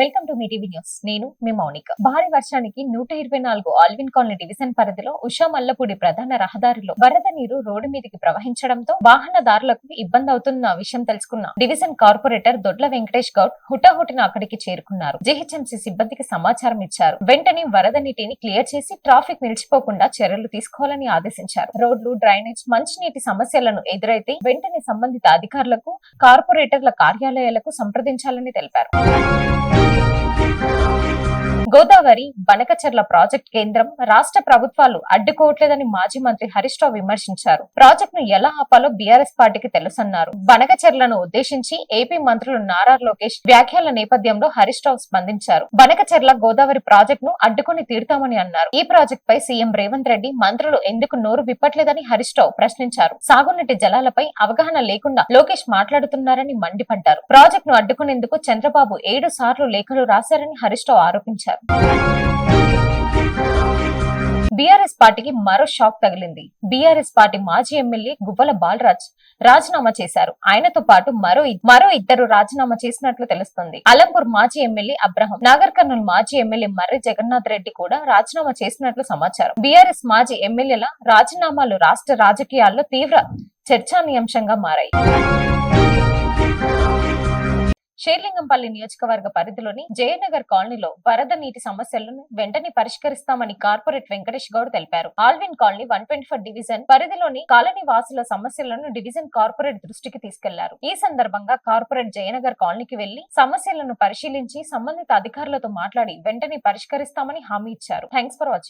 welcome to Mee TV news. నేను మీ మౌనిక. భారీ వర్షానికి నూట ఇరవై నాలుగు ఆల్విన్ కాలనీ డివిజన్ పరిధిలో ఉషా మల్లపూడి ప్రధాన రహదారిలో వరద నీరు రోడ్డు మీదకి ప్రవహించడంతో వాహనదారులకు ఇబ్బంది అవుతున్న విషయం తెలుసుకున్న డివిజన్ కార్పొరేటర్ దొడ్ల వెంకటేష్ గౌడ్ హుటాహుటిన అక్కడికి చేరుకున్నారు. జీహెచ్ఎంసీ సిబ్బందికి సమాచారం ఇచ్చారు. వెంటనే వరద నీటిని క్లియర్ చేసి ట్రాఫిక్ నిలిచిపోకుండా చర్యలు తీసుకోవాలని ఆదేశించారు. రోడ్లు డ్రైనేజ్ మంచినీటి సమస్యలను ఎదురైతే వెంటనే సంబంధిత అధికారులకు కార్పొరేటర్ల కార్యాలయాలకు సంప్రదించాలని తెలిపారు. Thank you. Godavari Banakacherla project కేంద్రం రాష్ట్ర ప్రభుత్వాలు అడ్డుకోవట్లేదని మాజీ మంత్రి హరీష్ రావు విమర్శించారు. ప్రాజెక్ట్ను ఎలా ఆపాలో బీఆర్ఎస్ పార్టీకి తెలుసన్నారు. బనకచెర్లను ఉద్దేశించి ఏపీ మంత్రులు నారా లోకేష్ వ్యాఖ్యల నేపథ్యంలో హరీష్ రావు స్పందించారు. బనకచెర్ల గోదావరి ప్రాజెక్ట్ను అడ్డుకుని తీరుతామని అన్నారు. ఈ ప్రాజెక్ట్ పై సీఎం రేవంత్ రెడ్డి మంత్రులు ఎందుకు నోరు విప్పట్లేదని హరీష్ రావు ప్రశ్నించారు. సాగునీటి జలాలపై అవగాహన లేకుండా లోకేష్ మాట్లాడుతున్నారని మండిపడ్డారు. ప్రాజెక్ట్ను అడ్డుకునేందుకు చంద్రబాబు ఏడు సార్లు లేఖలు రాశారని హరీష్ రావు ఆరోపించారు. బీఆర్ఎస్ పార్టీకి మరో షాక్ తగిలింది. బీఆర్ఎస్ పార్టీ మాజీ ఎమ్మెల్యే గువ్వల బాలరాజ్ రాజీనామా చేశారు. ఆయనతో పాటు మరో మరో ఇద్దరు రాజీనామా చేసినట్లు తెలుస్తుంది. అలంపూర్ మాజీ ఎమ్మెల్యే అబ్రహం నాగర్ కర్నూలు మాజీ ఎమ్మెల్యే మర్రి జగన్నాథ్ రెడ్డి కూడా రాజీనామా చేసినట్లు సమాచారం. బీఆర్ఎస్ మాజీ ఎమ్మెల్యేల రాజీనామాలు రాష్ట్ర రాజకీయాల్లో తీవ్ర చర్చానీయాంశంగా మారాయి. షేర్లింగంపల్లి నియోజకవర్గ పరిధిలోని జయనగర్ కాలనీలో వరద నీటి సమస్యలను వెంటనే పరిష్కరిస్తామని కార్పొరేట్ వెంకటేష్ గౌడ్ తెలిపారు. Alwyn colony one twenty four division పరిధిలోని కాలనీ వాసుల సమస్యలను డివిజన్ కార్పొరేట్ దృష్టికి తీసుకెళ్ళారు. ఈ సందర్భంగా కార్పొరేట్ జయనగర్ కాలనీకి వెళ్ళి సమస్యలను పరిశీలించి సంబంధిత అధికారులతో మాట్లాడి వెంటనే పరిష్కరిస్తామని హామీ ఇచ్చారు. Thanks for watching.